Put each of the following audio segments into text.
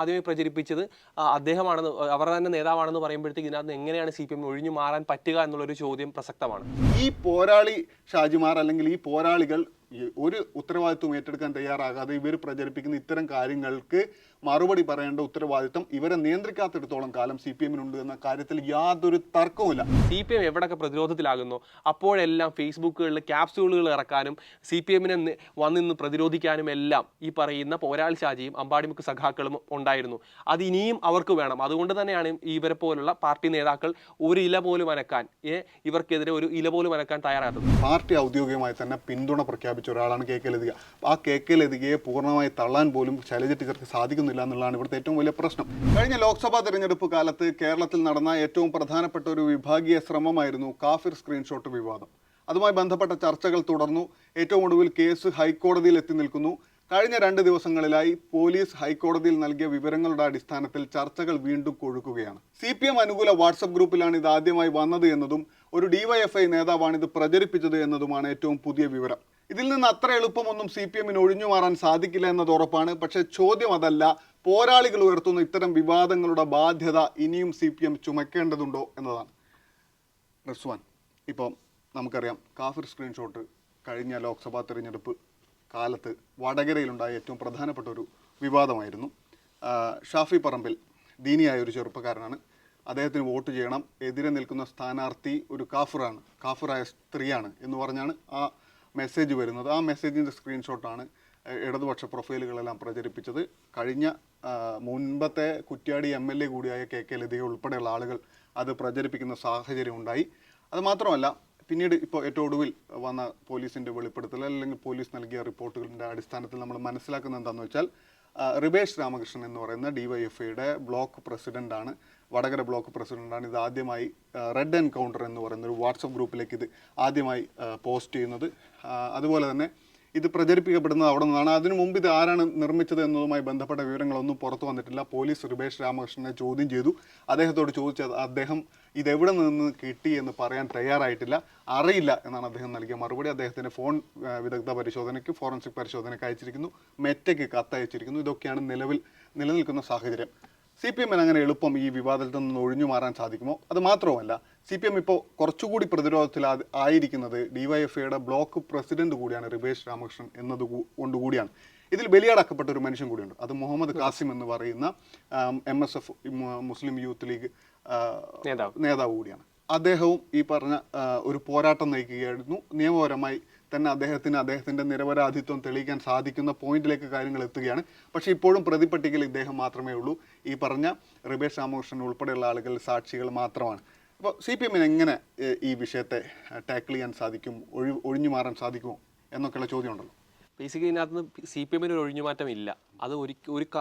ആദ്യമേ പ്രചരിപ്പിച്ചത് അദ്ദേഹമാണെന്ന് അവർ തന്നെ നേതാവാണെന്ന് പറയുമ്പോഴത്തേക്ക് ഇതിനകത്ത് എങ്ങനെയാണ് സി പി എം ഒഴിഞ്ഞു മാറാൻ പറ്റുക എന്നുള്ളൊരു ചോദ്യം പ്രസക്തമാണ്. ഈ പോരാളി ഷാജിമാർ അല്ലെങ്കിൽ ഈ പോരാളികൾ ഒരു ഉത്തരവാദിത്വം ഏറ്റെടുക്കാൻ തയ്യാറാകാതെ ഇവർ പ്രചരിപ്പിക്കുന്ന ഇത്തരം കാര്യങ്ങൾക്ക് മറുപടി പറയേണ്ട ഉത്തരവാദിത്തം ഇവരെ നിയന്ത്രിക്കാത്തിടത്തോളം കാലം സി പി എമ്മിനുണ്ട് എന്ന കാര്യത്തിൽ യാതൊരു തർക്കവുമില്ല. സി പി എം എവിടെയൊക്കെ പ്രതിരോധത്തിലാകുന്നു അപ്പോഴെല്ലാം ഫേസ്ബുക്കുകളിൽ ക്യാപ്സ്യൂളുകൾ ഇറക്കാനും സി പി എമ്മിനെ വന്നിന്ന് പ്രതിരോധിക്കാനും എല്ലാം ഈ പറയുന്ന പോരാളി ഷാജിയും അമ്പാടിമുക്ക് സഖാക്കളും ഉണ്ടായിരുന്നു. അത് ഇനിയും അവർക്ക് വേണം. അതുകൊണ്ട് തന്നെയാണ് ഇവരെ പോലുള്ള പാർട്ടി നേതാക്കൾ ഒരു ഇല പോലും അനക്കാൻ ഇവർക്കെതിരെ ഒരു ഇല പോലും അനക്കാൻ തയ്യാറാകുന്നത് പാർട്ടി ഔദ്യോഗികമായി തന്നെ പിന്തുണ പ്രഖ്യാപിച്ച ഒരാളാണ് കെ കെ ലതിക. ആ കെ കെ ലതികയെ പൂർണമായി തള്ളാൻ പോലും ശൈലജ ടീച്ചർക്ക് സാധിക്കുന്നില്ല. എന്നുള്ളതാണ് ഇവിടുത്തെ ഏറ്റവും വലിയ പ്രശ്നം. കഴിഞ്ഞ ലോക്സഭാ തെരഞ്ഞെടുപ്പ് കാലത്ത് കേരളത്തിൽ നടന്ന ഏറ്റവും പ്രധാനപ്പെട്ട ഒരു വിഭാഗീയ ശ്രമമായിരുന്നു കാഫിർ സ്ക്രീൻഷോട്ട് വിവാദം. അതുമായി ബന്ധപ്പെട്ട ചർച്ചകൾ തുടർന്നു. ഏറ്റവും ഒടുവിൽ കേസ് ഹൈക്കോടതിയിൽ എത്തി നിൽക്കുന്നു. കഴിഞ്ഞ രണ്ട് ദിവസങ്ങളിലായി പോലീസ് ഹൈക്കോടതിയിൽ നൽകിയ വിവരങ്ങളുടെ അടിസ്ഥാനത്തിൽ ചർച്ചകൾ വീണ്ടും കൊഴുക്കുകയാണ്. സി പി എം അനുകൂല വാട്സപ്പ് ഗ്രൂപ്പിലാണ് ഇത് ആദ്യമായി വന്നത് എന്നതും ഒരു ഡിവൈഎഫ്ഐ നേതാവാണ് ഇത് പ്രചരിപ്പിച്ചത് എന്നതുമാണ് ഏറ്റവും പുതിയ വിവരം. ഇതിൽ നിന്ന് അത്ര എളുപ്പമൊന്നും സി പി എമ്മിന് ഒഴിഞ്ഞു മാറാൻ സാധിക്കില്ല എന്നത് ഉറപ്പാണ്. പക്ഷെ ചോദ്യം അതല്ല പോരാളികൾ ഉയർത്തുന്ന ഇത്തരം വിവാദങ്ങളുടെ ബാധ്യത ഇനിയും സി പി എം ചുമക്കേണ്ടതുണ്ടോ എന്നതാണ്. റിസ്വാൻ ഇപ്പം നമുക്കറിയാം കാഫിർ സ്ക്രീൻഷോട്ട് കഴിഞ്ഞ ലോക്സഭാ തെരഞ്ഞെടുപ്പ് കാലത്ത് വടകരയിലുണ്ടായ ഏറ്റവും പ്രധാനപ്പെട്ട ഒരു വിവാദമായിരുന്നു. ഷാഫി പറമ്പിൽ ദീനിയായ ഒരു ചെറുപ്പക്കാരനാണ്. അദ്ദേഹത്തിന് വോട്ട് ചെയ്യണം. എതിരെ നിൽക്കുന്ന സ്ഥാനാർത്ഥി ഒരു കാഫിറാണ് കാഫിറായ സ്ത്രീയാണ് എന്ന് പറഞ്ഞാണ് ആ മെസ്സേജ് വരുന്നത്. ആ മെസ്സേജിന്റെ സ്ക്രീൻഷോട്ടാണ് ഇടതുപക്ഷ പ്രൊഫൈലുകളെല്ലാം പ്രചരിപ്പിച്ചത്. കഴിഞ്ഞ മുൻപത്തെ കുറ്റ്യാടി എം എൽ എ കൂടിയായ കെ കെ ലതിക ഉൾപ്പെടെയുള്ള ആളുകൾ അത് പ്രചരിപ്പിക്കുന്ന സാഹചര്യം ഉണ്ടായി. അത് മാത്രമല്ല പിന്നീട് ഇപ്പോൾ ഏറ്റവും ഒടുവിൽ വന്ന പോലീസിന്റെ വെളിപ്പെടുത്തൽ അല്ലെങ്കിൽ പോലീസ് നൽകിയ റിപ്പോർട്ടുകളുടെ അടിസ്ഥാനത്തിൽ നമ്മൾ മനസ്സിലാക്കുന്നത് എന്താണെന്ന് വെച്ചാൽ റിബേഷ് രാമകൃഷ്ണൻ എന്ന് പറയുന്ന ഡിവൈഎഫ്ഐയുടെ ബ്ലോക്ക് പ്രസിഡന്റാണ്. വടകര ബ്ലോക്ക് പ്രസിഡന്റാണ് ഇത് ആദ്യമായി റെഡ് എൻകൗണ്ടർ എന്ന് പറയുന്ന ഒരു വാട്സപ്പ് ഗ്രൂപ്പിലേക്ക് ഇത് ആദ്യമായി പോസ്റ്റ് ചെയ്യുന്നത്. അതുപോലെ തന്നെ ഇത് പ്രചരിപ്പിക്കപ്പെടുന്നത് അവിടെ നിന്നാണ്. അതിനു മുമ്പ് ഇത് ആരാണ് നിർമ്മിച്ചത് എന്നതുമായി ബന്ധപ്പെട്ട വിവരങ്ങളൊന്നും പുറത്തു വന്നിട്ടില്ല. പോലീസ് റിബേഷ് രാമകൃഷ്ണനെ ചോദ്യം ചെയ്തു. അദ്ദേഹത്തോട് ചോദിച്ചത് അദ്ദേഹം ഇതെവിടെ നിന്ന് കിട്ടി എന്ന് പറയാൻ തയ്യാറായിട്ടില്ല. അറിയില്ല എന്നാണ് അദ്ദേഹം നൽകിയ മറുപടി. അദ്ദേഹത്തിന്റെ ഫോൺ വിദഗ്ധ പരിശോധനയ്ക്ക് ഫോറൻസിക് പരിശോധനയ്ക്ക് അയച്ചിരിക്കുന്നു. മെറ്റയ്ക്ക് കത്തയച്ചിരിക്കുന്നു. ഇതൊക്കെയാണ് നിലവിൽ നിലനിൽക്കുന്ന സാഹചര്യം. സി പി എമ്മിന് അങ്ങനെ എളുപ്പം ഈ വിവാദത്തിൽ നിന്ന് ഒഴിഞ്ഞു മാറാൻ സാധിക്കുമോ? അത് മാത്രവുമല്ല സി പി എം ഇപ്പോൾ കുറച്ചുകൂടി പ്രതിരോധത്തിൽ ആയിരിക്കുന്നത് ഡിവൈഎഫ്ഐയുടെ ബ്ലോക്ക് പ്രസിഡന്റ് കൂടിയാണ് റിബേഷ് രാമകൃഷ്ണൻ എന്നത് കൊണ്ടുകൂടിയാണ് ഇതിൽ ബലിയാടാക്കപ്പെട്ട ഒരു മനുഷ്യൻ കൂടിയുണ്ട്. അത് മുഹമ്മദ് കാസിം എന്ന് പറയുന്ന M S F Muslim youth league. നേതാവ്. കൂടിയാണ്. അദ്ദേഹവും ഈ പറഞ്ഞ ഒരു പോരാട്ടം നയിക്കുകയായിരുന്നു. നിയമപരമായി തന്നെ അദ്ദേഹത്തിന് അദ്ദേഹത്തിന്റെ നിരപരാധിത്വം തെളിയിക്കാൻ സാധിക്കുന്ന പോയിന്റിലേക്ക് കാര്യങ്ങൾ എത്തുകയാണ്. പക്ഷേ ഇപ്പോഴും പ്രതിപട്ടികയിൽ ഇദ്ദേഹം മാത്രമേ ഉള്ളൂ. ഈ പറഞ്ഞ റിബേഷ് രാമകൃഷ്ണൻ ഉൾപ്പെടെയുള്ള ആളുകൾ സാക്ഷികൾ മാത്രമാണ്. അപ്പോൾ സി പി എമ്മിന് എങ്ങനെ ഈ വിഷയത്തെ ടാക്കിൾ ചെയ്യാൻ സാധിക്കും ഒഴി ഒഴിഞ്ഞു മാറാൻ സാധിക്കുമോ എന്നൊക്കെയുള്ള ചോദ്യം ഉണ്ടല്ലോ ബേസിക്കലി ഇതിനകത്ത് സി പി എമ്മിന് ഒരു ഒഴിഞ്ഞുമാറ്റം ഇല്ല അത് ഒരു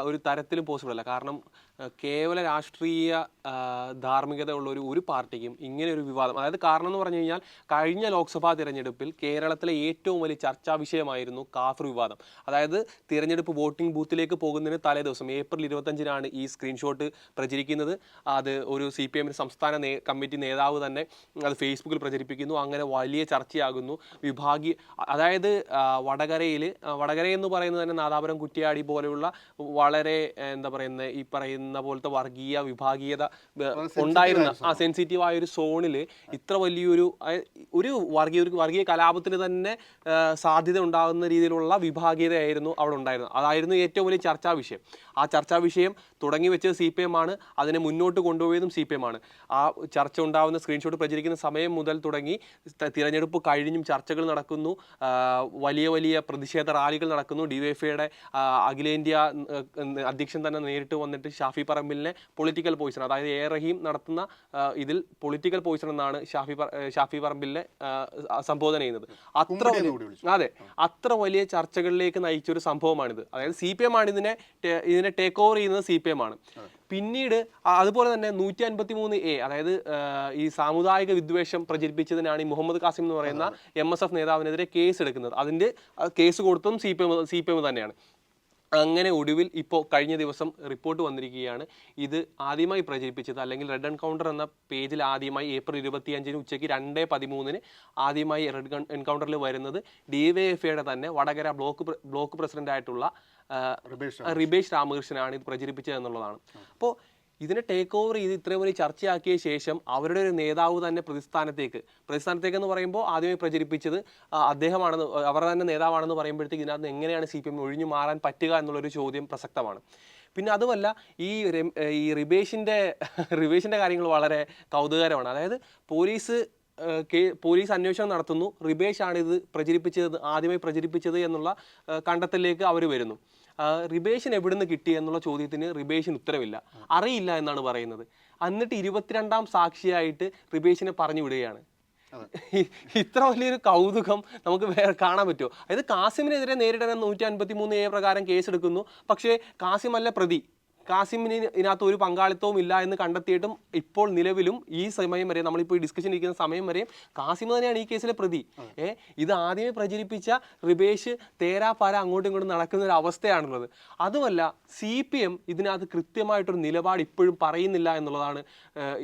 ഒരു തരത്തിലും പോസിബിൾ അല്ല. കാരണം കേവല രാഷ്ട്രീയ ധാർമ്മികത ഉള്ള ഒരു ഒരു പാർട്ടിക്കും ഇങ്ങനെ ഒരു വിവാദം അതായത് കാരണം എന്ന് പറഞ്ഞു കഴിഞ്ഞാൽ കഴിഞ്ഞ ലോക്സഭാ തിരഞ്ഞെടുപ്പിൽ കേരളത്തിലെ ഏറ്റവും വലിയ ചർച്ചാ വിഷയമായിരുന്നു കാഫർ വിവാദം. അതായത് തിരഞ്ഞെടുപ്പ് വോട്ടിംഗ് ബൂത്തിലേക്ക് പോകുന്നതിന് തലേ ദിവസം ഏപ്രിൽ ഇരുപത്തഞ്ചിനാണ് ഈ സ്ക്രീൻഷോട്ട് പ്രചരിക്കുന്നത്. അത് ഒരു സി പി എമ്മിന് സംസ്ഥാന നേ കമ്മിറ്റി നേതാവ് തന്നെ അത് ഫേസ്ബുക്കിൽ പ്രചരിപ്പിക്കുന്നു. അങ്ങനെ വലിയ ചർച്ചയാകുന്നു. വിഭാഗീയ അതായത് വടകരയിൽ വടകര എന്ന് പറയുന്നത് തന്നെ നാദാപുരം കുറ്റിയാടി പോലെയുള്ള വളരെ എന്താ പറയുന്നത് ഈ പറയുന്ന പോലത്തെ വർഗീയ വിഭാഗീയത ഉണ്ടായിരുന്ന ആ സെൻസിറ്റീവ് ആയ ഒരു സോണിൽ ഇത്ര വലിയൊരു ഒരു വർഗീയ ഒരു വർഗീയ കലാപത്തിന് തന്നെ സാധ്യത ഉണ്ടാകുന്ന രീതിയിലുള്ള വിഭാഗീയതയായിരുന്നു അവിടെ ഉണ്ടായിരുന്നത്. അതായിരുന്നു ഏറ്റവും വലിയ ചർച്ചാ വിഷയം. ആ ചർച്ചാ വിഷയം തുടങ്ങി വെച്ചത് സി പി എം ആണ്. അതിനെ മുന്നോട്ട് കൊണ്ടുപോയതും സി പി എം ആണ്. ആ ചർച്ച ഉണ്ടാവുന്ന സ്ക്രീൻഷോട്ട് പ്രചരിക്കുന്ന സമയം മുതൽ തുടങ്ങി തിരഞ്ഞെടുപ്പ് കഴിഞ്ഞും ചർച്ചകൾ നടക്കുന്നു. വലിയ വലിയ പ്രതിഷേധ റാലികൾ നടക്കുന്നു. ഡിവൈഎഫ്ഐയുടെ അഖിലേന്ത്യാ അധ്യക്ഷൻ തന്നെ നേരിട്ട് വന്നിട്ട് ഷാഫി പറമ്പിലിനെ പൊളിറ്റിക്കൽ പോയിസൺ അതായത് എ റഹീം നടത്തുന്ന ഇതിൽ പൊളിറ്റിക്കൽ പോയിസൺ എന്നാണ് ഷാഫി പറ- ഷാഫി പറമ്പിലിനെ സംബോധന ചെയ്യുന്നത്. അത്ര. അതെ. അത്ര വലിയ ചർച്ചകളിലേക്ക് നയിച്ച ഒരു സംഭവമാണിത്. അതായത് സി പി എം ആണ് ഇതിനെ ടേ- ഇതിനെ ടേക്ക് ഓവർ ചെയ്യുന്നത് സി പി എം ആണ്. പിന്നീട് അതുപോലെ തന്നെ നൂറ്റി അൻപത്തി മൂന്ന് എ അതായത് ഈ സാമുദായിക വിദ്വേഷം പ്രചരിപ്പിച്ചതിനാണ് ഈ മുഹമ്മദ് കാസിം എന്ന് പറയുന്ന എം എസ് എഫ് നേതാവിനെതിരെ കേസ് എടുക്കുന്നത്. അതിന്റെ കേസ് കൊടുത്തതും C P M C P M തന്നെയാണ്. അങ്ങനെ ഒടുവിൽ ഇപ്പോൾ കഴിഞ്ഞ ദിവസം റിപ്പോർട്ട് വന്നിരിക്കുകയാണ്. ഇത് ആദ്യമായി പ്രചരിപ്പിച്ചത് അല്ലെങ്കിൽ റെഡ് എൻകൗണ്ടർ എന്ന പേജിൽ ആദ്യമായി ഏപ്രിൽ ഇരുപത്തിയഞ്ചിന് ഉച്ചയ്ക്ക് രണ്ട് പതിമൂന്നിന് ആദ്യമായി റെഡ് എൻകൗണ്ടറിൽ വരുന്നത് ഡി വൈ എഫ് ഐയുടെ തന്നെ വടകര ബ്ലോക്ക് ബ്ലോക്ക് പ്രസിഡന്റ് ആയിട്ടുള്ള റിബേഷ് റിബേഷ് രാമകൃഷ്ണനാണ് ഇത് പ്രചരിപ്പിച്ചത് എന്നുള്ളതാണ്. അപ്പോൾ ഇതിനെ ടേക്ക് ഓവർ ചെയ്ത് ഇത്രയും വലിയ ചർച്ചയാക്കിയ ശേഷം അവരുടെ ഒരു നേതാവ് തന്നെ പ്രതിസ്ഥാനത്തേക്ക്. പ്രതിസ്ഥാനത്തേക്ക് എന്ന് പറയുമ്പോൾ ആദ്യമേ പ്രചരിപ്പിച്ചത് അദ്ദേഹമാണെന്ന് അവരുടെ തന്നെ നേതാവാണെന്ന് പറയുമ്പോഴത്തേക്ക് ഇതിനകത്ത് എങ്ങനെയാണ് സി പി എം ഒഴിഞ്ഞു മാറാൻ പറ്റുക എന്നുള്ളൊരു ചോദ്യം പ്രസക്തമാണ്. പിന്നെ അതുമല്ല ഈ ഈ റിബേഷിന്റെ റിബേഷിന്റെ കാര്യങ്ങൾ വളരെ കൗതുകകരമാണ്. അതായത് പോലീസ് പോലീസ് അന്വേഷണം നടത്തുന്നു റിബേഷാണ് ഇത് പ്രചരിപ്പിച്ചത് ആദ്യമായി പ്രചരിപ്പിച്ചത് എന്നുള്ള കണ്ടെത്തലിലേക്ക് അവർ വരുന്നു. ആഹ് റിബേഷിന് എവിടുന്ന് കിട്ടി എന്നുള്ള ചോദ്യത്തിന് റിബേഷൻ ഉത്തരവില്ല. അറിയില്ല എന്നാണ് പറയുന്നത്. എന്നിട്ട് ഇരുപത്തിരണ്ടാം സാക്ഷിയായിട്ട് റിബേഷിനെ പറഞ്ഞു വിടുകയാണ്. ഇത്ര വലിയൊരു കൗതുകം നമുക്ക് വേറെ കാണാൻ പറ്റുമോ? അതായത് കാസിമിനെതിരെ നേരിടാൻ നൂറ്റി അൻപത്തി മൂന്ന് എ പ്രകാരം കേസെടുക്കുന്നു. പക്ഷേ കാസിമല്ല പ്രതി. കാസിമിന് ഇതിനകത്ത് ഒരു പങ്കാളിത്തവും ഇല്ല എന്ന് കണ്ടെത്തിയിട്ടും ഇപ്പോൾ നിലവിലും ഈ സമയം വരെ നമ്മളിപ്പോൾ ഈ ഡിസ്കഷൻ ഇരിക്കുന്ന സമയം വരെയും കാസിം തന്നെയാണ് ഈ കേസിലെ പ്രതി. ഏ ഇത് ആദ്യമേ പ്രചരിപ്പിച്ച റിബേഷ് തേരാപ്പാര അങ്ങോട്ടും ഇങ്ങോട്ടും നടക്കുന്ന ഒരു അവസ്ഥയാണുള്ളത്. അതുമല്ല സി പി എം ഇതിനകത്ത് കൃത്യമായിട്ടൊരു നിലപാട് ഇപ്പോഴും പറയുന്നില്ല എന്നുള്ളതാണ്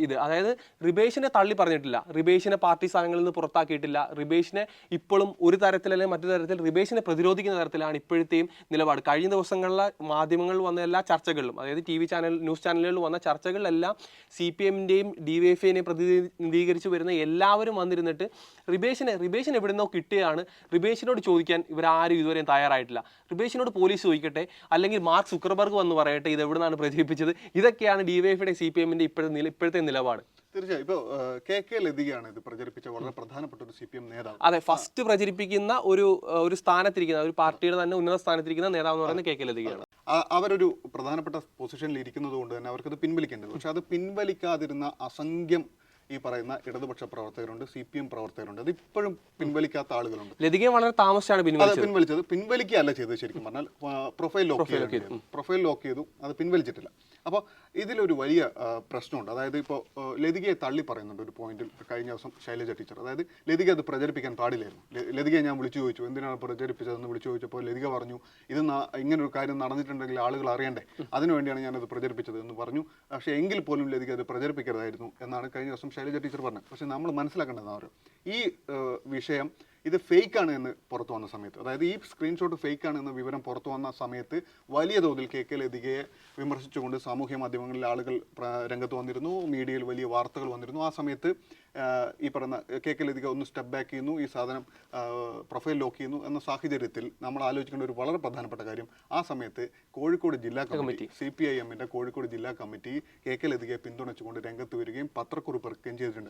ഇത്. അതായത് റിബേഷിനെ തള്ളി പറഞ്ഞിട്ടില്ല. റിബേഷിനെ പാർട്ടി സ്ഥാനങ്ങളിൽ നിന്ന് പുറത്താക്കിയിട്ടില്ല. റിബേഷിനെ ഇപ്പോഴും ഒരു തരത്തിൽ അല്ലെങ്കിൽ മറ്റു തരത്തിൽ റിബേഷിനെ പ്രതിരോധിക്കുന്ന തരത്തിലാണ് ഇപ്പോഴത്തെയും നിലപാട്. കഴിഞ്ഞ ദിവസങ്ങളിലെ മാധ്യമങ്ങളിൽ വന്ന എല്ലാ ചർച്ചകളിലും അതായത് ടി വി ചാനൽ ന്യൂസ് ചാനലുകളിൽ വന്ന ചർച്ചകളിലെല്ലാം സി പി എമ്മിന്റെയും ഡി വൈ എഫ് ഐനെയും പ്രതിനിധീകരിച്ച് വരുന്ന എല്ലാവരും വന്നിരുന്നിട്ട് റിബേഷിനെ റിബേഷിന് എവിടുന്നോ കിട്ടുകയാണ് റിബേഷിനോട് ചോദിക്കാൻ ഇവരാരും ഇതുവരെയും തയ്യാറായിട്ടില്ല. റിബേഷിനോട് പോലീസ് ചോദിക്കട്ടെ അല്ലെങ്കിൽ മാർക്ക് സുക്കർബർഗ് വന്ന് പറയട്ടെ ഇത് എവിടുന്നാണ് പ്രചരിപ്പിച്ചത്? ഇതൊക്കെയാണ് ഡി വൈ എഫിയുടെ സി പി എമ്മിന്റെ ഇപ്പോഴത്തെ നില ഇപ്പോഴത്തെ നിലപാട്. തീർച്ചയായും. ഇപ്പോൾ കെ കെ ലതികയാണ് ഇത് പ്രചരിപ്പിച്ച വളരെ പ്രധാനപ്പെട്ട ഒരു സി പി എം നേതാവ്. അതെ ഫസ്റ്റ് പ്രചരിപ്പിക്കുന്ന ഒരു ഒരു സ്ഥാനത്തിരിക്കുന്ന ഒരു പാർട്ടിയുടെ തന്നെ ഉന്നത സ്ഥാനത്തിരിക്കുന്ന നേതാവ് എന്ന് പറയുന്നത് കെ കെ ലതികയാണ്. അവരൊരു പ്രധാനപ്പെട്ട പൊസിഷനിൽ ഇരിക്കുന്നത് കൊണ്ട് തന്നെ അവർക്കത് പിൻവലിക്കേണ്ടത് പക്ഷെ അത് പിൻവലിക്കാതിരുന്ന അസംഖ്യം ഈ പറയുന്ന ഇടതുപക്ഷ പ്രവർത്തകരുണ്ട് സി പി എം പ്രവർത്തകരുണ്ട്. അത് ഇപ്പോഴും പിൻവലിക്കാത്ത ആളുകളുണ്ട്. ലതികയെ വളരെ താമസിച്ചാണ് പിൻവലിച്ചത്. പിൻവലിച്ചത്. പിൻവലിക്കുകയല്ല ചെയ്തത് ശരിക്കും പറഞ്ഞാൽ പ്രൊഫൈൽ ലോക്ക് ചെയ്തു. പ്രൊഫൈൽ ലോക്ക് ചെയ്തു അത് പിൻവലിച്ചിട്ടില്ല. അപ്പോൾ ഇതിലൊരു വലിയ പ്രശ്നമുണ്ട്. അതായത് ഇപ്പോൾ ലതികയെ തള്ളി പറയുന്നുണ്ട് ഒരു പോയിന്റിൽ കഴിഞ്ഞ ദിവസം ശൈലജ ടീച്ചർ. അതായത് ലതിക അത് പ്രചരിപ്പിക്കാൻ പാടില്ലായിരുന്നു. ലതികയെ ഞാൻ വിളിച്ചു ചോദിച്ചു എന്തിനാണ് പ്രചരിപ്പിച്ചതെന്ന് വിളിച്ചു ചോദിച്ചപ്പോൾ ലതിക പറഞ്ഞു ഇത് ഇങ്ങനൊരു കാര്യം നടന്നിട്ടുണ്ടെങ്കിൽ ആളുകൾ അറിയണ്ടേ? അതിനുവേണ്ടിയാണ് ഞാനത് പ്രചരിപ്പിച്ചത് എന്ന് പറഞ്ഞു. പക്ഷേ എങ്കിൽ പോലും ലതിക അത് പ്രചരിപ്പിക്കരുതായിരുന്നു എന്നാണ് കഴിഞ്ഞ ദിവസം ശൈലജ ടീച്ചർ പറഞ്ഞത്. പക്ഷേ നമ്മൾ മനസ്സിലാക്കേണ്ടതാണ് ഈ വിഷയം ഇത് ഫേക്ക് ആണ് എന്ന് പുറത്തു വന്ന സമയത്ത്. അതായത് ഈ സ്ക്രീൻഷോട്ട് ഫേക്ക് ആണ് എന്ന വിവരം പുറത്തു വന്ന സമയത്ത് വലിയ തോതിൽ കെ കെ ലതികയെ വിമർശിച്ചുകൊണ്ട് സാമൂഹ്യ മാധ്യമങ്ങളിൽ ആളുകൾ രംഗത്ത് വന്നിരുന്നു മീഡിയയിൽ വലിയ വാർത്തകൾ വന്നിരുന്നു. ആ സമയത്ത് ഈ കെ ലതിക ഒന്ന് സ്റ്റെപ്പ് ബാക്ക് ചെയ്യുന്നു ഈ സാധനം പ്രൊഫൈൽ ലോക്ക് ചെയ്യുന്നു എന്ന സാഹചര്യത്തിൽ നമ്മൾ ആലോചിക്കേണ്ട ഒരു വളരെ പ്രധാനപ്പെട്ട കാര്യം ആ സമയത്ത് കോഴിക്കോട് ജില്ലാ കമ്മിറ്റി സി പി ഐ എമ്മിന്റെ കോഴിക്കോട് ജില്ലാ കമ്മിറ്റി കെ കെ ലതികയെ പിന്തുണച്ചുകൊണ്ട് രംഗത്ത് വരികയും പത്രക്കുറിപ്പ് ഇറക്കുകയും ചെയ്തിട്ടുണ്ട്.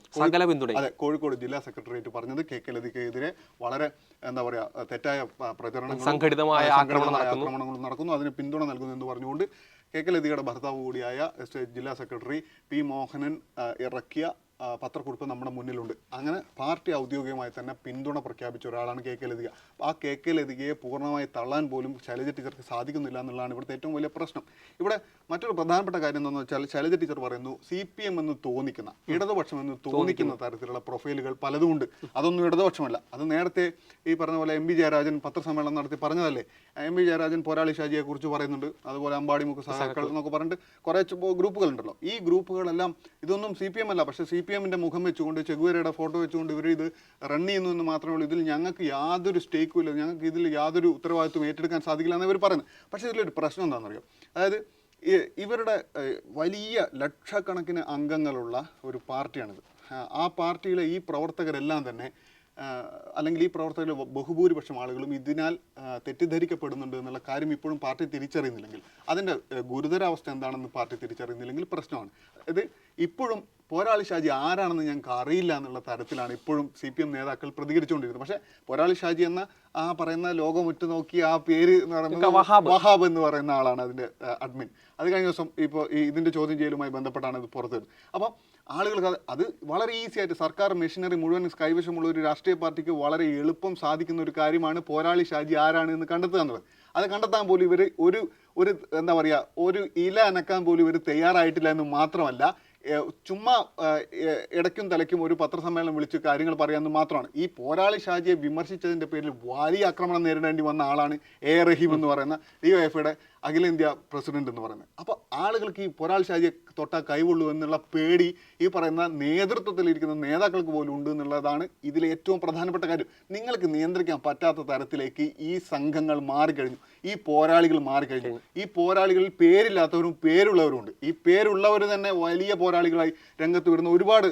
അതെ കോഴിക്കോട് ജില്ലാ സെക്രട്ടേറിയറ്റ് പറഞ്ഞത് കെ കെ ലതികെതിരെ വളരെ എന്താ പറയാ തെറ്റായ പ്രചരണം പ്രചരണങ്ങളും സംഘടിതമായ ആക്രമണങ്ങൾ നടക്കുന്നു. ആക്രമണങ്ങളും നടക്കുന്നു. അതിന് പിന്തുണ നൽകുന്നു എന്ന് പറഞ്ഞുകൊണ്ട് കെ കെ ലതികയുടെ ഭർത്താവ് കൂടിയായ ജില്ലാ സെക്രട്ടറി പി മോഹനൻ ഇറക്കിയ പത്രക്കുറിപ്പ് നമ്മുടെ മുന്നിലുണ്ട്. അങ്ങനെ പാർട്ടി ഔദ്യോഗികമായി തന്നെ പിന്തുണ പ്രഖ്യാപിച്ച ഒരാളാണ് കെ കെ ലതിക. ആ കെ കെ ലതികയെ പൂർണമായി തള്ളാൻ പോലും ശൈലജ ടീച്ചർക്ക് സാധിക്കുന്നില്ല എന്നുള്ളതാണ് ഇവിടുത്തെ ഏറ്റവും വലിയ പ്രശ്നം. ഇവിടെ മറ്റൊരു പ്രധാനപ്പെട്ട കാര്യം എന്താണെന്ന് വെച്ചാൽ ശൈലജ ടീച്ചർ പറയുന്നു സി പി എം എന്ന് തോന്നിക്കുന്ന ഇടതുപക്ഷം എന്ന് തോന്നിക്കുന്ന. തരത്തിലുള്ള പ്രൊഫൈലുകൾ പലതും ഉണ്ട് അതൊന്നും ഇടതുപക്ഷമല്ല. അത് നേരത്തെ ഈ പറഞ്ഞ പോലെ എം വി ജയരാജൻ പത്രസമ്മേളനം നടത്തി പറഞ്ഞതല്ലേ? എം വി ജയരാജൻ പോരാളി ഷാജിയെ കുറിച്ച് പറയുന്നുണ്ട്. അതുപോലെ അമ്പാടിമുഖ സഹാക്കൾ എന്നൊക്കെ പറഞ്ഞിട്ട് കുറേ ഗ്രൂപ്പുകൾ ഉണ്ടല്ലോ ഈ ഗ്രൂപ്പുകളെല്ലാം ഇതൊന്നും സി പി എം അല്ല. പക്ഷേ സി പി എമ്മിന്റെ മുഖം വെച്ചുകൊണ്ട് ചെഗുവേരയുടെ ഫോട്ടോ വെച്ചുകൊണ്ട് ഇവർ ഇത് റൺ ചെയ്യുന്നു എന്ന് മാത്രമേ ഉള്ളൂ ഇതിൽ ഞങ്ങൾക്ക് യാതൊരു സ്റ്റേക്കും ഇല്ല. ഞങ്ങൾക്ക് ഇതിൽ യാതൊരു ഉത്തരവാദിത്വം ഏറ്റെടുക്കാൻ സാധിക്കില്ല എന്ന് ഇവർ പറയുന്നത്. പക്ഷേ ഇതിലൊരു പ്രശ്നം എന്താണെന്നറിയോ? അതായത് ഇവരുടെ വലിയ ലക്ഷക്കണക്കിന് അംഗങ്ങളുള്ള ഒരു പാർട്ടിയാണിത്. ആ, പാർട്ടിയിലെ ഈ പ്രവർത്തകരെല്ലാം തന്നെ അല്ലെങ്കിൽ ഈ പ്രവർത്തകരിൽ ബഹുഭൂരിപക്ഷം ആളുകളും ഇതിനാൽ തെറ്റിദ്ധരിക്കപ്പെടുന്നുണ്ട് എന്നുള്ള കാര്യം ഇപ്പോഴും പാർട്ടി തിരിച്ചറിയുന്നില്ലെങ്കിൽ അതിന്റെ ഗുരുതരാവസ്ഥ എന്താണെന്ന് പാർട്ടി തിരിച്ചറിയുന്നില്ലെങ്കിൽ പ്രശ്നമാണ്. ഇത് ഇപ്പോഴും പോരാളി ഷാജി ആരാണെന്ന് ഞങ്ങൾക്ക് അറിയില്ല എന്നുള്ള തരത്തിലാണ് ഇപ്പോഴും സി പി എം നേതാക്കൾ പ്രതികരിച്ചുകൊണ്ടിരുന്നത്. പക്ഷേ പോരാളി ഷാജി എന്ന ആ പറയുന്ന ലോകം ഉറ്റുനോക്കി ആ പേര് എന്ന് പറയുന്നത് വഹാബ്. എന്ന് പറയുന്ന ആളാണ് അതിന്റെ അഡ്മിൻ. അത് കഴിഞ്ഞ ദിവസം ഇപ്പോൾ ഈ ഇതിന്റെ ചോദ്യം ചെയ്യലുമായി ബന്ധപ്പെട്ടാണ് ഇത് പുറത്ത് വരുന്നത് അപ്പം ആളുകൾക്ക് അത് വളരെ ഈസി ആയിട്ട് സർക്കാർ മെഷീനറി മുഴുവൻ കൈവശമുള്ള ഒരു രാഷ്ട്രീയ പാർട്ടിക്ക് വളരെ എളുപ്പം സാധിക്കുന്ന ഒരു കാര്യമാണ് പോരാളി ഷാജി ആരാണ് എന്ന് കണ്ടെത്തുക എന്നുള്ളത് അത് കണ്ടെത്താൻ പോലും ഇവർ ഒരു ഒരു എന്താ പറയുക ഒരു ഇല അനക്കാൻ പോലും ഇവർ തയ്യാറായിട്ടില്ല എന്ന് മാത്രമല്ല ചുമ്മാ ഇടയ്ക്കും തലയ്ക്കും ഒരു പത്രസമ്മേളനം വിളിച്ച് കാര്യങ്ങൾ പറയാമെന്ന് മാത്രമാണ്. ഈ പോരാളി ഷാജിയെ വിമർശിച്ചതിന്റെ പേരിൽ വലിയ ആക്രമണം നേരിടേണ്ടി വന്ന ആളാണ് എ. റഹീം എന്ന് പറയുന്ന ഡി എഫയുടെ അഖിലേന്ത്യാ പ്രസിഡന്റ് എന്ന് പറയുന്നത്. അപ്പോൾ ആളുകൾക്ക് ഈ പൊരാൾ ഷാജിയെ തൊട്ടാൽ കൈവുള്ളൂ എന്നുള്ള പേടി ഈ പറയുന്ന നേതൃത്വത്തിലിരിക്കുന്ന നേതാക്കൾക്ക് പോലും ഉണ്ട് എന്നുള്ളതാണ് ഇതിലെ ഏറ്റവും പ്രധാനപ്പെട്ട കാര്യം. നിങ്ങൾക്ക് നിയന്ത്രിക്കാൻ പറ്റാത്ത തരത്തിലേക്ക് ഈ സംഘങ്ങൾ മാറിക്കഴിഞ്ഞു. ഈ പോരാളികൾ മാറിക്കഴിഞ്ഞു. ഈ പോരാളികളിൽ പേരില്ലാത്തവരും പേരുള്ളവരും ഉണ്ട് ഈ പേരുള്ളവർ തന്നെ വലിയ പോരാളികളായി രംഗത്ത് വരുന്ന ഒരുപാട്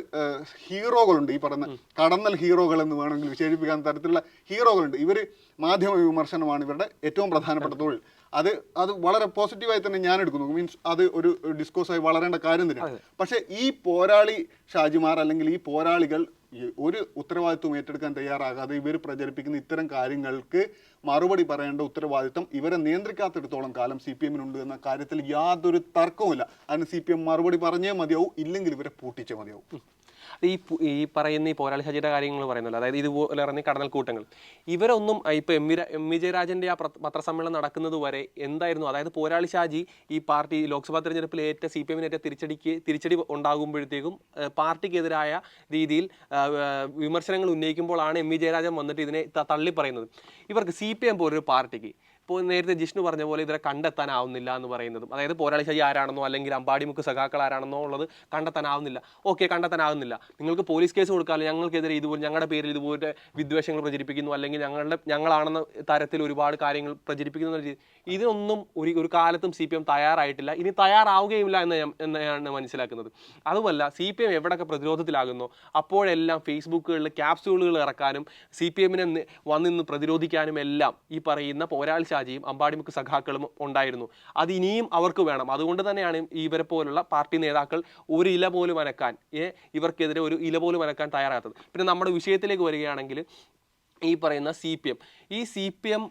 ഹീറോകളുണ്ട് ഈ പറയുന്ന കടന്നൽ ഹീറോകൾ എന്ന് വേണമെങ്കിൽ വിശേഷിപ്പിക്കാൻ തരത്തിലുള്ള ഹീറോകളുണ്ട്. ഇവർ മാധ്യമ വിമർശനമാണ് ഇവരുടെ ഏറ്റവും പ്രധാനപ്പെട്ട തൊഴിൽ. അത് അത് വളരെ പോസിറ്റീവായി തന്നെ ഞാൻ എടുക്കുന്നു. മീൻസ് അത് ഒരു ഡിസ്കോസായി വളരേണ്ട കാര്യം തന്നെയാണ്. പക്ഷേ ഈ പോരാളി ഷാജിമാർ അല്ലെങ്കിൽ ഈ പോരാളികൾ ഒരു ഉത്തരവാദിത്വം ഏറ്റെടുക്കാൻ തയ്യാറാകാതെ ഇവർ പ്രചരിപ്പിക്കുന്ന ഇത്തരം കാര്യങ്ങൾക്ക് മറുപടി പറയേണ്ട ഉത്തരവാദിത്വം ഇവരെ നിയന്ത്രിക്കാത്തിടത്തോളം കാലം സി പി എമ്മിനുണ്ട് എന്ന കാര്യത്തിൽ യാതൊരു തർക്കവുമില്ല. അതിന് സി പി എം മറുപടി പറഞ്ഞേ മതിയാവും. ഇല്ലെങ്കിൽ ഇവരെ പൂട്ടിച്ചേ മതിയാവും. ഈ ഈ പറയുന്ന ഈ പോരാളി ഷാജിയുടെ കാര്യങ്ങൾ പറയുന്നല്ലോ. അതായത് ഇതുപോലെ പറഞ്ഞ കടന്നൽ കൂട്ടങ്ങൾ ഇവരൊന്നും ഇപ്പോൾ ഇപ്പൊ എം വി എം വി ജയരാജന്റെ ആ പത്രസമ്മേളനം നടക്കുന്നത് വരെ എന്തായിരുന്നു? അതായത് പോരാളി ഷാജി ഈ പാർട്ടി ലോക്സഭാ തെരഞ്ഞെടുപ്പിൽ ഏറ്റ സി പി എമ്മിനേറ്റ തിരിച്ചടിക്ക് തിരിച്ചടി ഉണ്ടാകുമ്പോഴത്തേക്കും പാർട്ടിക്കെതിരായ രീതിയിൽ വിമർശനങ്ങൾ ഉന്നയിക്കുമ്പോഴാണ് എം വി ജയരാജൻ വന്നിട്ട് ഇതിനെ തള്ളി പറയുന്നത് ഇവർക്ക് സി പി എം പോലൊരു പാർട്ടിക്ക് ഇപ്പോൾ നേരത്തെ ജിഷ്ണു പറഞ്ഞ പോലെ ഇവരെ കണ്ടെത്താനാവുന്നില്ല എന്ന് പറയുന്നതും അതായത് പോരാളി ഷാജി ആരാണെന്നോ അല്ലെങ്കിൽ അമ്പാടിമുക്ക് സഖാക്കൾ ആരാണെന്നോ ഉള്ളത് കണ്ടെത്താനാവുന്നില്ല. ഓക്കെ കണ്ടെത്താനാവുന്നില്ല. നിങ്ങൾക്ക് പോലീസ് കേസ് കൊടുക്കാമല്ലോ ഞങ്ങൾക്കെതിരെ ഇതുപോലെ ഞങ്ങളുടെ പേരിൽ ഇതുപോലെ വിദ്വേഷങ്ങൾ പ്രചരിപ്പിക്കുന്നു അല്ലെങ്കിൽ ഞങ്ങളുടെ ഞങ്ങളാണെന്ന തരത്തിൽ ഒരുപാട് കാര്യങ്ങൾ പ്രചരിപ്പിക്കുന്ന ഇതിനൊന്നും ഒരു ഒരു കാലത്തും സി പി എം തയ്യാറായിട്ടില്ല. ഇനി തയ്യാറാവുകയുമില്ല എന്ന് എന്നാണ് മനസ്സിലാക്കുന്നത്. അതുമല്ല സി പി എം എവിടെയൊക്കെ പ്രതിരോധത്തിലാകുന്നു? അപ്പോഴെല്ലാം ഫേസ്ബുക്കുകളിൽ ക്യാപ്സ്യൂളുകൾ ഇറക്കാനും സി പി എമ്മിനെ വന്നിന്ന് പ്രതിരോധിക്കാനും എല്ലാം ഈ പറയുന്ന പോരാളി ഷാജിയും അമ്പാടിമുക്ക് സഖാക്കളും ഉണ്ടായിരുന്നു. അത് ഇനിയും അവർക്ക് വേണം. അതുകൊണ്ട് തന്നെയാണ് ഇവരെ പോലുള്ള പാർട്ടി നേതാക്കൾ ഒരു ഇല പോലും അനക്കാൻ ഇവർക്കെതിരെ ഒരു ഇല പോലും അനക്കാൻ തയ്യാറാകാത്തത്. പിന്നെ നമ്മുടെ വിഷയത്തിലേക്ക് വരികയാണെങ്കിൽ ഈ പറയുന്ന സി പി എം. ഈ സി പി എം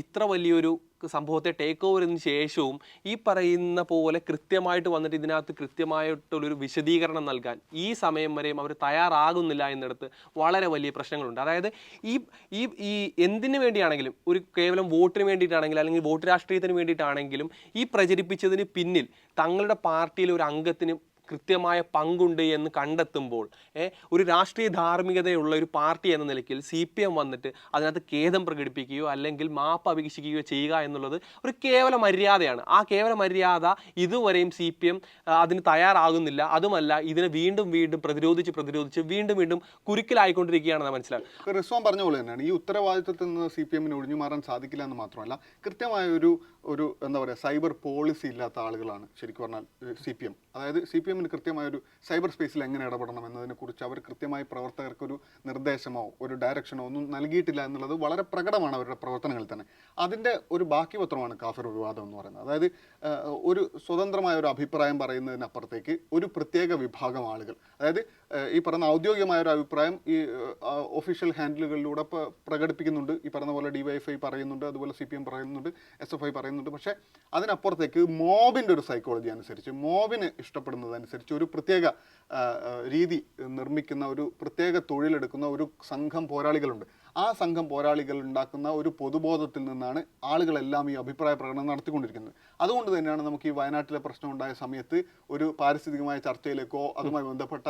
ഇത്ര വലിയൊരു സംഭവത്തെ ടേക്ക് ഓവറിന് ശേഷവും ഈ പറയുന്ന പോലെ കൃത്യമായിട്ട് വന്നിട്ട് ഇതിനകത്ത് കൃത്യമായിട്ടുള്ളൊരു വിശദീകരണം നൽകാൻ ഈ സമയം വരെയും അവർ തയ്യാറാകുന്നില്ല എന്നിടത്ത് വളരെ വലിയ പ്രശ്നങ്ങളുണ്ട്. അതായത് ഈ ഈ ഈ എന്തിനു വേണ്ടിയാണെങ്കിലും ഒരു കേവലം വോട്ടിന് വേണ്ടിയിട്ടാണെങ്കിലും അല്ലെങ്കിൽ വോട്ട് രാഷ്ട്രീയത്തിന് വേണ്ടിയിട്ടാണെങ്കിലും ഈ പ്രചരിപ്പിച്ചതിന് പിന്നിൽ തങ്ങളുടെ പാർട്ടിയിലെ ഒരു അംഗത്തിന് കൃത്യമായ പങ്കുണ്ട് എന്ന് കണ്ടെത്തുമ്പോൾ ഒരു രാഷ്ട്രീയ ധാർമ്മികതയുള്ള ഒരു പാർട്ടി എന്ന നിലയ്ക്ക് സി പി എം വന്നിട്ട് അതിനകത്ത് ഖേദം പ്രകടിപ്പിക്കുകയോ അല്ലെങ്കിൽ മാപ്പ് അപേക്ഷിക്കുകയോ ചെയ്യുക എന്നുള്ളത് ഒരു കേവല മര്യാദയാണ്. ആ കേവല മര്യാദ ഇതുവരെയും സി പി എം അതിന് തയ്യാറാകുന്നില്ല. അതുമല്ല ഇതിനെ വീണ്ടും വീണ്ടും പ്രതിരോധിച്ച് പ്രതിരോധിച്ച് വീണ്ടും വീണ്ടും കുരുക്കിലായിക്കൊണ്ടിരിക്കുകയാണെന്ന് മനസ്സിലാക്കുക റിസ്വാൻ പറഞ്ഞ പോലെ തന്നെയാണ്. ഈ ഉത്തരവാദിത്വത്തിൽ നിന്ന് സി പി എമ്മിന് ഒഴിഞ്ഞു മാറാൻ സാധിക്കില്ല എന്ന് മാത്രമല്ല കൃത്യമായ ഒരു ഒരു എന്താ പറയുക സൈബർ പോളിസി ഇല്ലാത്ത ആളുകളാണ് ശരിക്കും പറഞ്ഞാൽ സി പി എം. അതായത് സി പി എമ്മിന് കൃത്യമായ ഒരു സൈബർ സ്പേസിൽ എങ്ങനെ ഇടപെടണം എന്നതിനെക്കുറിച്ച് അവർ കൃത്യമായി പ്രവർത്തകർക്കൊരു നിർദ്ദേശമോ ഒരു ഡയറക്ഷനോ ഒന്നും നൽകിയിട്ടില്ല എന്നുള്ളത് വളരെ പ്രകടമാണ് അവരുടെ പ്രവർത്തനങ്ങളിൽ തന്നെ. അതിന്റെ ഒരു ബാക്കി പത്രമാണ് കാഫിർ വിവാദം എന്ന് പറയുന്നത്. അതായത് ഒരു സ്വതന്ത്രമായ ഒരു അഭിപ്രായം പറയുന്നതിനപ്പുറത്തേക്ക് ഒരു പ്രത്യേക വിഭാഗം ആളുകൾ അതായത് ഈ പറയുന്ന ഔദ്യോഗികമായ ഒരു അഭിപ്രായം ഈ ഒഫീഷ്യൽ ഹാൻഡിലുകളിലൂടെ പ്രകടിപ്പിക്കുന്നുണ്ട്. ഈ പറയുന്ന പോലെ ഡിവൈഎഫ്ഐ പറയുന്നുണ്ട് അതുപോലെ സി പി എം പറയുന്നുണ്ട് എസ് എഫ് ഐ പറയുന്നുണ്ട്. പക്ഷേ അതിനപ്പുറത്തേക്ക് മോബിന്റെ ഒരു സൈക്കോളജി അനുസരിച്ച് മോബിന് ഇഷ്ടപ്പെടുന്നതനുസരിച്ച് ഒരു പ്രത്യേക രീതി നിർമ്മിക്കുന്ന ഒരു പ്രത്യേക തൊഴിലെടുക്കുന്ന ഒരു സംഘം പോരാളികളുണ്ട്. ആ സംഘം പോരാളികൾ ഉണ്ടാക്കുന്ന ഒരു പൊതുബോധത്തിൽ നിന്നാണ് ആളുകളെല്ലാം ഈ അഭിപ്രായ പ്രകടനം നടത്തിക്കൊണ്ടിരിക്കുന്നത്. അതുകൊണ്ട് തന്നെയാണ് നമുക്ക് ഈ വയനാട്ടിലെ പ്രശ്നം ഉണ്ടായ സമയത്ത് ഒരു പാരിസ്ഥിതികമായ ചർച്ചയിലേക്കോ അതുമായി ബന്ധപ്പെട്ട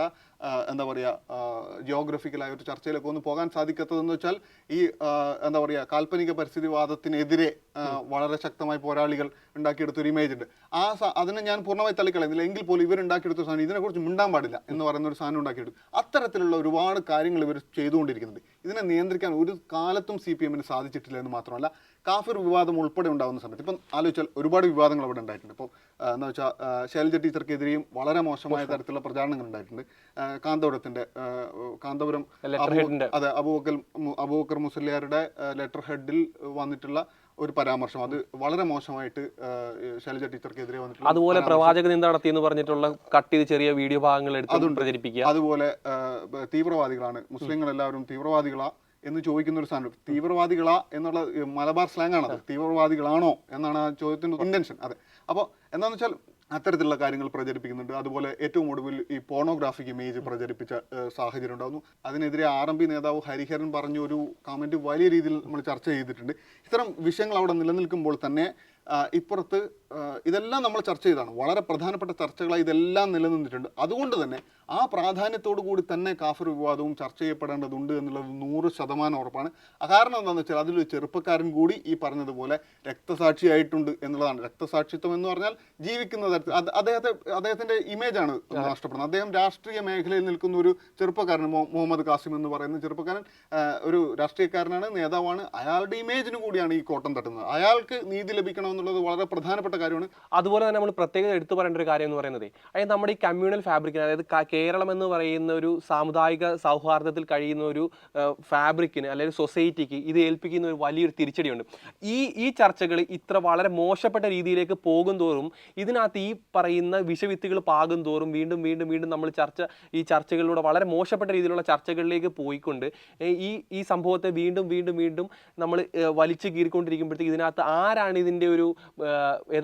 എന്താ പറയുക ജിയോഗ്രഫിക്കലായ ഒരു ചർച്ചയിലേക്കോ ഒന്നും പോകാൻ സാധിക്കാത്തതെന്ന് വെച്ചാൽ ഈ എന്താ പറയുക കാൽപ്പനിക പരിസ്ഥിതിവാദത്തിനെതിരെ വളരെ ശക്തമായ പോരാളികൾ ഉണ്ടാക്കിയെടുത്ത ഒരു ഇമേജ് ഉണ്ട്. ആ അതിനെ ഞാൻ പൂർണമായി തള്ളിക്കളയുന്നില്ല. എങ്കിൽ പോലും ഇവർ ഉണ്ടാക്കിയെടുത്ത സാധനം ഇതിനെക്കുറിച്ച് മിണ്ടാൻ പാടില്ല എന്ന് പറയുന്ന ഒരു സാധനം ഉണ്ടാക്കിയെടുത്തു അത്തരത്തിലുള്ള ഒരുപാട് കാര്യങ്ങൾ ഇവർ ചെയ്തുകൊണ്ടിരിക്കുന്നുണ്ട്. ഇതിനെ നിയന്ത്രിക്കാൻ ഒരു കാലത്തും സി പി എമ്മിന് സാധിച്ചിട്ടില്ല എന്ന് മാത്രമല്ല കാഫിർ വിവാദം ഉൾപ്പെടെ ഉണ്ടാകുന്ന സമയത്ത് ഇപ്പം ആലോചിച്ചാൽ ഒരുപാട് വിവാദങ്ങൾ അവിടെ ഉണ്ടായിട്ടുണ്ട്. ഇപ്പോൾ എന്താ വെച്ചാൽ ശൈലജ ടീച്ചർക്കെതിരെയും വളരെ മോശമായ തരത്തിലുള്ള പ്രചാരണങ്ങൾ ഉണ്ടായിട്ടുണ്ട്. കാന്തപുരത്തിന്റെ കാന്തപുരത്തിന്റെ കാന്തപുരം അതെ അബൂബക്കൽ മു- അബൂബക്കർ മുസ്ലിയാരുടെ ലെറ്റർ ഹെഡിൽ വന്നിട്ടുള്ള ഒരു പരാമർശം. അത് വളരെ മോശമായിട്ട് ശൈലജ ടീച്ചർക്കെതിരെ വന്നിട്ടുണ്ട് അതുപോലെ പ്രവാചക നിന്ദ നടത്തി എന്ന് പറഞ്ഞിട്ടുള്ള കട്ട് ചെയ്ത് ചെറിയ വീഡിയോ ഭാഗങ്ങൾ എടുത്ത് പ്രചരിപ്പിക്കുക. അതുപോലെ തീവ്രവാദികളാണ്. മുസ്ലിങ്ങൾ എല്ലാവരും തീവ്രവാദികളാ. എന്ന് ചോദിക്കുന്ന ഒരു സാധനം. തീവ്രവാദികളാ എന്നുള്ള മലബാർ സ്ലാങ് ആണത് അത് തീവ്രവാദികളാണോ എന്നാണ് ആ ചോദ്യത്തിന്റെ ഇന്റൻഷൻ അതെ. അപ്പോൾ എന്താണെന്ന് വെച്ചാൽ അത്തരത്തിലുള്ള കാര്യങ്ങൾ പ്രചരിപ്പിക്കുന്നുണ്ട്. അതുപോലെ ഏറ്റവും ഒടുവിൽ ഈ പോണോഗ്രാഫിക് ഇമേജ് പ്രചരിപ്പിച്ച സാഹചര്യം ഉണ്ടാകുന്നു അതിനെതിരെ ആർ എം പി നേതാവ് ഹരിഹരൻ പറഞ്ഞ ഒരു കമന്റ് വലിയ രീതിയിൽ നമ്മൾ ചർച്ച ചെയ്തിട്ടുണ്ട്. ഇത്തരം വിഷയങ്ങൾ അവിടെ നിലനിൽക്കുമ്പോൾ തന്നെ ഇപ്പുറത്ത് ഇതെല്ലാം നമ്മൾ ചർച്ച ചെയ്തതാണ്. വളരെ പ്രധാനപ്പെട്ട ചർച്ചകളായി ഇതെല്ലാം നിലനിന്നിട്ടുണ്ട്. അതുകൊണ്ട് തന്നെ ആ പ്രാധാന്യത്തോടു കൂടി തന്നെ കാഫർ വിവാദവും ചർച്ച ചെയ്യപ്പെടേണ്ടതുണ്ട് എന്നുള്ളത് നൂറ് ശതമാനം ഉറപ്പാണ്. ആ കാരണം എന്താണെന്ന് വെച്ചാൽ അതിലൊരു ചെറുപ്പക്കാരൻ കൂടി ഈ പറഞ്ഞതുപോലെ രക്തസാക്ഷിയായിട്ടുണ്ട് എന്നുള്ളതാണ്. രക്തസാക്ഷിത്വം എന്ന് പറഞ്ഞാൽ ജീവിക്കുന്ന തരത്തിൽ അദ്ദേഹത്തെ അദ്ദേഹത്തിന്റെ ഇമേജാണ് നഷ്ടപ്പെടുന്നത്. അദ്ദേഹം രാഷ്ട്രീയ മേഖലയിൽ നിൽക്കുന്ന ഒരു ചെറുപ്പക്കാരൻ മുഹമ്മദ് കാസിം എന്ന് പറയുന്ന ചെറുപ്പക്കാരൻ ഒരു രാഷ്ട്രീയക്കാരനാണ് നേതാവാണ്. അയാളുടെ ഇമേജിന് കൂടിയാണ് ഈ കോട്ടം തട്ടുന്നത്. അയാൾക്ക് നീതി ലഭിക്കണം എന്നുള്ളത് വളരെ പ്രധാനപ്പെട്ട കാര്യമാണ്. അതുപോലെ തന്നെ നമ്മൾ പ്രത്യേകം എടുത്തു പറയേണ്ട ഒരു കാര്യം എന്ന് പറയുന്നത് അതായത് നമ്മുടെ ഈ കമ്മ്യൂണൽ ഫാബ്രിക്കിന് അതായത് കേരളം എന്ന് പറയുന്ന ഒരു സാമുദായിക സൗഹാർദ്ദത്തിൽ കഴിയുന്ന ഒരു ഫാബ്രിക്കിന് അല്ലെങ്കിൽ സൊസൈറ്റിക്ക് ഇത് ഏൽപ്പിക്കുന്ന ഒരു വലിയൊരു തിരിച്ചടിയുണ്ട്. ഈ ഈ ചർച്ചകൾ ഇത്ര വളരെ മോശപ്പെട്ട രീതിയിലേക്ക് പോകും തോറും ഇതിനകത്ത് ഈ പറയുന്ന വിഷവിത്തുകൾ പാകും തോറും വീണ്ടും വീണ്ടും വീണ്ടും നമ്മൾ ചർച്ച ഈ ചർച്ചകളിലൂടെ വളരെ മോശപ്പെട്ട രീതിയിലുള്ള ചർച്ചകളിലേക്ക് പോയിക്കൊണ്ട് ഈ ഈ സംഭവത്തെ വീണ്ടും വീണ്ടും വീണ്ടും നമ്മൾ വലിച്ചു കീറിക്കൊണ്ടിരിക്കുമ്പോഴത്തേക്ക് ഇതിനകത്ത് ആരാണ് ഇതിന്റെ ഒരു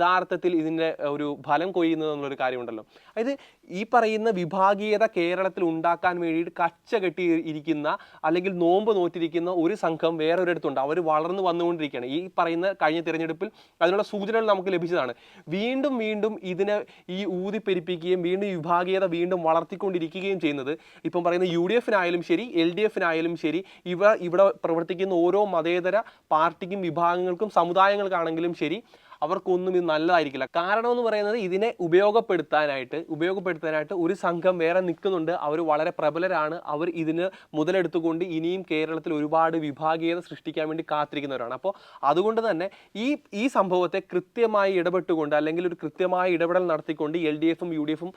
യഥാർത്ഥത്തിൽ ഇതിന്റെ ഒരു ഫലം കൊയ്യുന്നത് എന്നുള്ളൊരു കാര്യമുണ്ടല്ലോ. അതായത് ഈ പറയുന്ന വിഭാഗീയത കേരളത്തിൽ ഉണ്ടാക്കാൻ വേണ്ടിയിട്ട് കച്ച കെട്ടി ഇരിക്കുന്ന അല്ലെങ്കിൽ നോമ്പ് നോറ്റിരിക്കുന്ന ഒരു സംഘം വേറൊരിടത്തുണ്ട്. അവർ വളർന്നു വന്നുകൊണ്ടിരിക്കുകയാണ്. ഈ പറയുന്ന കഴിഞ്ഞ തിരഞ്ഞെടുപ്പിൽ അതിനുള്ള സൂചനകൾ നമുക്ക് ലഭിച്ചതാണ്. വീണ്ടും വീണ്ടും ഇതിനെ ഈ ഊതിപ്പെരിപ്പിക്കുകയും വീണ്ടും വിഭാഗീയത വീണ്ടും വളർത്തിക്കൊണ്ടിരിക്കുകയും ചെയ്യുന്നത് ഇപ്പം പറയുന്ന യു ഡി എഫിനായാലും ശരി എൽ ഡി എഫിനായാലും ശരി ഇവ ഇവിടെ പ്രവർത്തിക്കുന്ന ഓരോ മതേതര പാർട്ടിക്കും വിഭാഗങ്ങൾക്കും സമുദായങ്ങൾക്കാണെങ്കിലും ശരി അവർക്കൊന്നും ഇത് നല്ലതായിരിക്കില്ല. കാരണം എന്ന് പറയുന്നത് ഇതിനെ ഉപയോഗപ്പെടുത്താനായിട്ട് ഉപയോഗപ്പെടുത്താനായിട്ട് ഒരു സംഘം വേറെ നിൽക്കുന്നുണ്ട്. അവർ വളരെ പ്രബലരാണ്. അവർ ഇതിന് മുതലെടുത്തുകൊണ്ട് ഇനിയും കേരളത്തിൽ ഒരുപാട് വിഭാഗീയത സൃഷ്ടിക്കാൻ വേണ്ടി കാത്തിരിക്കുന്നവരാണ്. അപ്പോൾ അതുകൊണ്ട് തന്നെ ഈ ഈ സംഭവത്തെ കൃത്യമായി ഇടപെട്ടുകൊണ്ട് അല്ലെങ്കിൽ ഒരു കൃത്യമായ ഇടപെടൽ നടത്തിക്കൊണ്ട് എൽ ഡി എഫും യു ഡി എഫും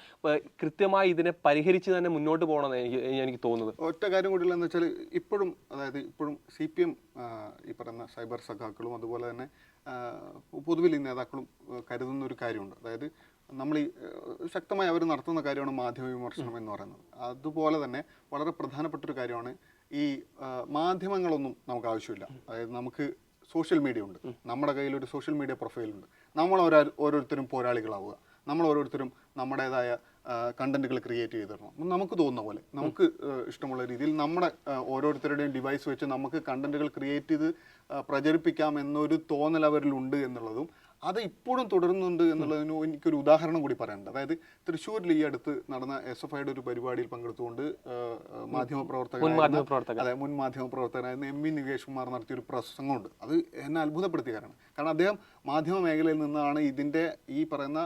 കൃത്യമായി ഇതിനെ പരിഹരിച്ച് തന്നെ മുന്നോട്ട് പോകണമെന്ന് എനിക്ക് എനിക്ക് തോന്നുന്നത്. ഒറ്റ കാര്യം കൂടി എന്ന് വെച്ചാൽ ഇപ്പോഴും അതായത് ഇപ്പോഴും സി പി എം ഈ പറയുന്ന സൈബർ സഖാക്കളും അതുപോലെ തന്നെ പൊതുവിൽ ഈ നേതാക്കളും കരുതുന്ന ഒരു കാര്യമുണ്ട്. അതായത് നമ്മൾ ഈ ശക്തമായി അവർ നടത്തുന്ന കാര്യമാണ് മാധ്യമ വിമർശനം എന്ന് പറയുന്നത്. അതുപോലെ തന്നെ വളരെ പ്രധാനപ്പെട്ട ഒരു കാര്യമാണ് ഈ മാധ്യമങ്ങളൊന്നും നമുക്ക് ആവശ്യമില്ല. അതായത് നമുക്ക് സോഷ്യൽ മീഡിയ ഉണ്ട്. നമ്മുടെ കയ്യിൽ ഒരു സോഷ്യൽ മീഡിയ പ്രൊഫൈലുണ്ട്. നമ്മൾ ഓരോ ഓരോരുത്തരും പോരാളികളാവുക. നമ്മൾ ഓരോരുത്തരും നമ്മുടേതായ കണ്ടന്റുകൾ ക്രിയേറ്റ് ചെയ്തിടണം. നമുക്ക് തോന്നുന്ന പോലെ നമുക്ക് ഇഷ്ടമുള്ള രീതിയിൽ നമ്മുടെ ഓരോരുത്തരുടെയും ഡിവൈസ് വെച്ച് നമുക്ക് കണ്ടന്റുകൾ ക്രിയേറ്റ് ചെയ്ത് പ്രചരിപ്പിക്കാം എന്നൊരു തോന്നൽ അവരിലുണ്ട് എന്നുള്ളതും അത് ഇപ്പോഴും തുടരുന്നുണ്ട് എന്നുള്ളതിന് എനിക്കൊരു ഉദാഹരണം കൂടി പറയാനുണ്ട്. അതായത് തൃശ്ശൂരിൽ ഈ അടുത്ത് നടന്ന എസ് എഫ് ഐയുടെ ഒരു പരിപാടിയിൽ പങ്കെടുത്തുകൊണ്ട് മാധ്യമപ്രവർത്തകൻ. അതെ മുൻ മാധ്യമ പ്രവർത്തകനായിരുന്ന എം വി നികേഷ് കുമാർ നടത്തിയ ഒരു പ്രസംഗമുണ്ട്. അത് എന്നെ അത്ഭുതപ്പെടുത്തിയ കാരണം കാരണം അദ്ദേഹം മാധ്യമ മേഖലയിൽ നിന്നാണ് ഇതിന്റെ ഈ പറയുന്ന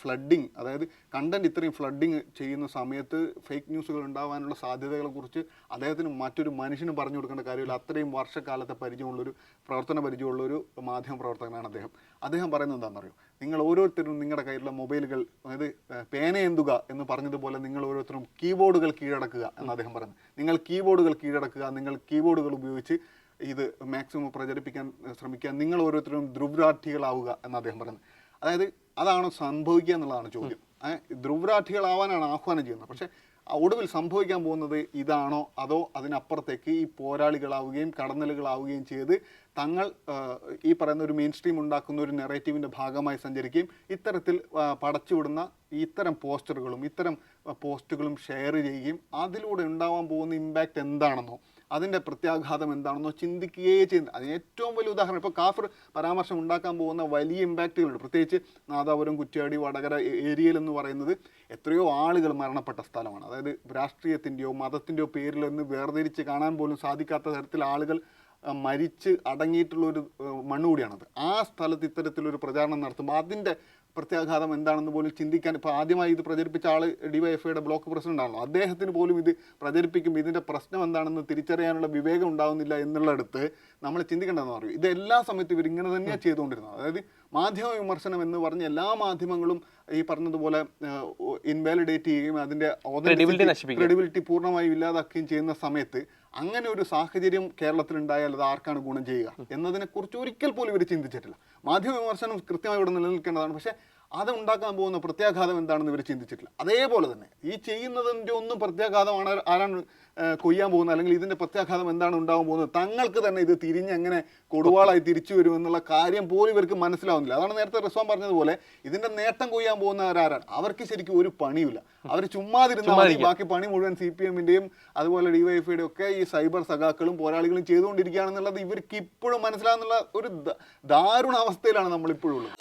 ഫ്ലഡിങ് അതായത് കണ്ടന്റ് ഇത്രയും ഫ്ലഡിങ് ചെയ്യുന്ന സമയത്ത് ഫേക്ക് ന്യൂസുകൾ ഉണ്ടാകാനുള്ള സാധ്യതകളെക്കുറിച്ച് അദ്ദേഹത്തിന് മറ്റൊരു മനുഷ്യന് പറഞ്ഞു കൊടുക്കേണ്ട കാര്യമില്ല. അത്രയും വർഷക്കാലത്തെ പരിചയമുള്ളൊരു പ്രവർത്തന പരിചയമുള്ളൊരു മാധ്യമ പ്രവർത്തകനാണ് അദ്ദേഹം. അദ്ദേഹം പറയുന്നത് എന്താണെന്നറിയോ നിങ്ങൾ ഓരോരുത്തരും നിങ്ങളുടെ കയ്യിലുള്ള മൊബൈലുകൾ അതായത് ഏഹ്, പേന എന്തുക എന്ന് പറഞ്ഞതുപോലെ നിങ്ങൾ ഓരോരുത്തരും കീബോർഡുകൾ കീഴടക്കുക എന്ന് അദ്ദേഹം പറഞ്ഞു നിങ്ങൾ കീബോർഡുകൾ കീഴടക്കുക നിങ്ങൾ കീബോർഡുകൾ ഉപയോഗിച്ച് ഇത് മാക്സിമം പ്രചരിപ്പിക്കാൻ ശ്രമിക്കുക നിങ്ങൾ ഓരോരുത്തരും ധ്രുവരാഠികളാവുക എന്ന് അദ്ദേഹം പറഞ്ഞു അതായത് അതാണ് സംഭവിക്കുക എന്നുള്ളതാണ് ചോദ്യം. ധ്രുവരാഠികളാവാനാണ് ആഹ്വാനം ചെയ്യുന്നത്. പക്ഷേ ഒടുവിൽ സംഭവിക്കാൻ പോകുന്നത് ഇതാണോ? അതോ അതിനപ്പുറത്തേക്ക് ഈ പോരാളികളാവുകയും കടന്നലുകളാവുകയും ചെയ്ത് തങ്ങൾ ഈ പറയുന്ന ഒരു മെയിൻ സ്ട്രീം ഉണ്ടാക്കുന്ന ഒരു നെറേറ്റീവിന്റെ ഭാഗമായി സഞ്ചരിക്കുകയും ഇത്തരത്തിൽ പടച്ചുവിടുന്ന ഇത്തരം പോസ്റ്ററുകളും ഇത്തരം പോസ്റ്റുകളും ഷെയർ ചെയ്യുകയും അതിലൂടെ ഉണ്ടാവാൻ പോകുന്ന ഇമ്പാക്റ്റ് എന്താണെന്നോ അതിന്റെ പ്രത്യാഘാതം എന്താണെന്നോ ചിന്തിക്കുകയേ ചെയ്യുന്നത് അതിന് ഏറ്റവും വലിയ ഉദാഹരണം ഇപ്പോൾ കാഫർ പരാമർശം ഉണ്ടാക്കാൻ പോകുന്ന വലിയ ഇമ്പാക്റ്റുകളുണ്ട് പ്രത്യേകിച്ച് നാദാപുരം കുറ്റ്യാടി വടകര ഏരിയയിൽ എന്ന് പറയുന്നത് എത്രയോ ആളുകൾ മരണപ്പെട്ട സ്ഥലമാണ്. അതായത് രാഷ്ട്രീയത്തിന്റെയോ മതത്തിന്റെയോ പേരിലൊന്ന് വേർതിരിച്ച് കാണാൻ പോലും സാധിക്കാത്ത തരത്തിൽ ആളുകൾ മരിച്ച് അടങ്ങിയിട്ടുള്ള ഒരു ആ സ്ഥലത്ത് ഇത്തരത്തിലൊരു പ്രചാരണം നടത്തുമ്പോൾ അതിന്റെ പ്രത്യാഘാതം എന്താണെന്ന് പോലും ചിന്തിക്കാൻ ഇപ്പോൾ ആദ്യമായി ഇത് പ്രചരിപ്പിച്ച ആൾ ഡി വൈ എഫ് ഡിവൈഎഫ്ഐയുടെ ബ്ലോക്ക് പ്രസിഡന്റ് ആണല്ലോ. അദ്ദേഹത്തിന് പോലും ഇത് പ്രചരിപ്പിക്കുമ്പോൾ ഇതിന്റെ പ്രശ്നം എന്താണെന്ന് തിരിച്ചറിയാനുള്ള വിവേകം ഉണ്ടാവുന്നില്ല എന്നുള്ളിടത്ത് നമ്മൾ ചിന്തിക്കേണ്ടതെന്ന് പറയും. ഇത് എല്ലാ സമയത്തും ഇവർ ഇങ്ങനെ തന്നെയാണ് ചെയ്തുകൊണ്ടിരുന്നത്. അതായത് മാധ്യമ വിമർശനം എന്ന് പറഞ്ഞ എല്ലാ മാധ്യമങ്ങളും ഈ പറഞ്ഞതുപോലെ ഇൻവാലിഡേറ്റ് ചെയ്യുകയും അതിന്റെ ക്രെഡിബിലിറ്റി പൂർണമായും ഇല്ലാതാക്കുകയും ചെയ്യുന്ന സമയത്ത് അങ്ങനെ ഒരു സാഹചര്യം കേരളത്തിൽ ഉണ്ടായാൽ അത് ആർക്കാണ് ഗുണം ചെയ്യുക? എന്നതിനെക്കുറിച്ച് ഒരിക്കൽ പോലും ഇവർ ചിന്തിച്ചിട്ടില്ല. മാധ്യമ വിമർശനം കൃത്യമായി ഇവിടെ നിലനിൽക്കേണ്ടതാണ്. പക്ഷേ അത് ഉണ്ടാക്കാൻ പോകുന്ന പ്രത്യാഘാതം എന്താണെന്ന് ഇവർ ചിന്തിച്ചിട്ടില്ല. അതേപോലെ തന്നെ ഈ ചെയ്യുന്നതിന്റെ ഒന്നും പ്രത്യാഘാതമാണ് ആരാണ് കൊയ്യാൻ പോകുന്നത് അല്ലെങ്കിൽ ഇതിന്റെ പ്രത്യാഘാതം എന്താണ് ഉണ്ടാകാൻ പോകുന്നത് തങ്ങൾക്ക് തന്നെ ഇത് തിരിഞ്ഞ് എങ്ങനെ കൊടുവാളായി തിരിച്ചു വരുമെന്നുള്ള കാര്യം പോലും ഇവർക്ക് മനസ്സിലാവുന്നില്ല. അതാണ് നേരത്തെ റിസ്വാൻ പറഞ്ഞതുപോലെ ഇതിന്റെ നേട്ടം കൊയ്യാൻ പോകുന്നവരാരാണ് അവർക്ക് ശരിക്കും ഒരു പണിയില്ല അവർ ചുമ്മാതിരുന്നാൽ ബാക്കി പണി മുഴുവൻ സി പി എമ്മിന്റെയും അതുപോലെ ഡിവൈഎഫ്ഐയുടെ ഒക്കെ ഈ സൈബർ സഖാക്കളും പോരാളികളും ചെയ്തുകൊണ്ടിരിക്കുകയാണെന്നുള്ളത് ഇവർക്ക് ഇപ്പോഴും മനസ്സിലാകുന്നുള്ള ഒരു ദാരുണ അവസ്ഥയിലാണ് നമ്മൾ ഇപ്പോഴും ഉള്ളത്